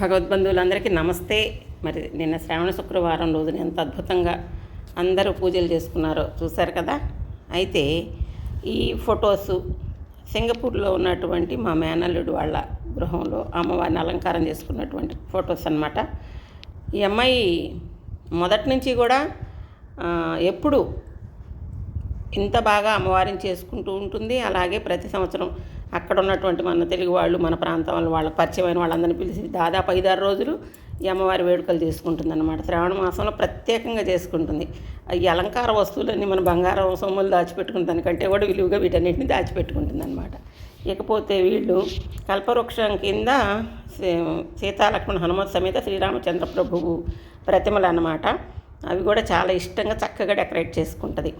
భగవద్బంధువులందరికీ నమస్తే. మరి నిన్న శ్రావణ శుక్రవారం రోజున ఎంత అద్భుతంగా అందరూ పూజలు చేసుకున్నారో చూశారు కదా? అయితే ఈ ఫొటోసు సింగపూర్లో ఉన్నటువంటి మా మేనల్లుడు వాళ్ళ గృహంలో అమ్మవారిని అలంకారం చేసుకున్నటువంటి ఫొటోస్ అన్నమాట. ఈ అమ్మాయి మొదటి నుంచి కూడా ఎప్పుడు ఇంత బాగా అమ్మవారిని చేసుకుంటూ ఉంటుంది. అలాగే ప్రతి సంవత్సరం అక్కడ ఉన్నటువంటి మన తెలుగు వాళ్ళు మన ప్రాంతం వాళ్ళు వాళ్ళకి పరిచయమైన వాళ్ళందరినీ పిలిచి దాదాపు ఐదారు రోజులు ఈ అమ్మవారి వేడుకలు చేసుకుంటుంది అనమాట శ్రావణ మాసంలో ప్రత్యేకంగా చేసుకుంటుంది. ఈ అలంకార వస్తువులన్నీ మన బంగారం సొమ్ములు దాచిపెట్టుకున్న దానికంటే కూడా విలువగా వీటన్నిటిని దాచిపెట్టుకుంటుంది అనమాట ఇకపోతే వీళ్ళు కల్పవృక్షం కింద సీతాలక్ష్మణ హనుమత్ సమేత శ్రీరామచంద్ర ప్రభువు ప్రతిమలు అన్నమాట అవి కూడా చాలా ఇష్టంగా చక్కగా డెకరేట్ చేసుకుంటుంది.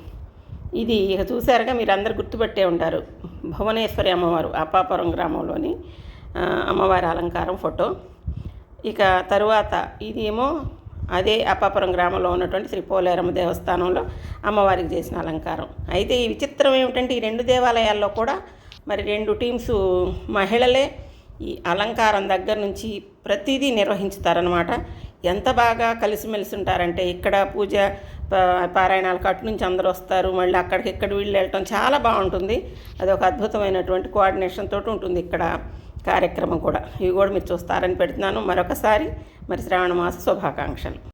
ఇది ఇక చూసారుగా మీరు అందరు గుర్తుపట్టే ఉంటారు. భువనేశ్వరి అమ్మవారు అప్పాపురం గ్రామంలోని అమ్మవారి అలంకారం ఫోటో. ఇక తరువాత ఇది ఏమో అదే అప్పాపురం గ్రామంలో ఉన్నటువంటి శ్రీ పోలేరమ్మ దేవస్థానంలో అమ్మవారికి చేసిన అలంకారం. అయితే ఈ విచిత్రం ఏమిటంటే ఈ రెండు దేవాలయాల్లో కూడా మరి రెండు టీమ్స్ మహిళలే ఈ అలంకారం దగ్గర నుంచి ప్రతిదీ నిర్వహించుతారనమాట ఎంత బాగా కలిసిమెలిసి ఉంటారంటే ఇక్కడ పూజ పారాయణాలకు అటు నుంచి అందరూ వస్తారు మళ్ళీ అక్కడికి ఇక్కడ వీళ్ళు వెళ్ళటం చాలా బాగుంటుంది. అది ఒక అద్భుతమైనటువంటి కోఆర్డినేషన్ తోటి ఉంటుంది ఇక్కడ కార్యక్రమం కూడా. ఇవి కూడా మీరు చూస్తారని పెడుతున్నాను. మరొకసారి మరి శ్రావణ మాస శుభాకాంక్షలు.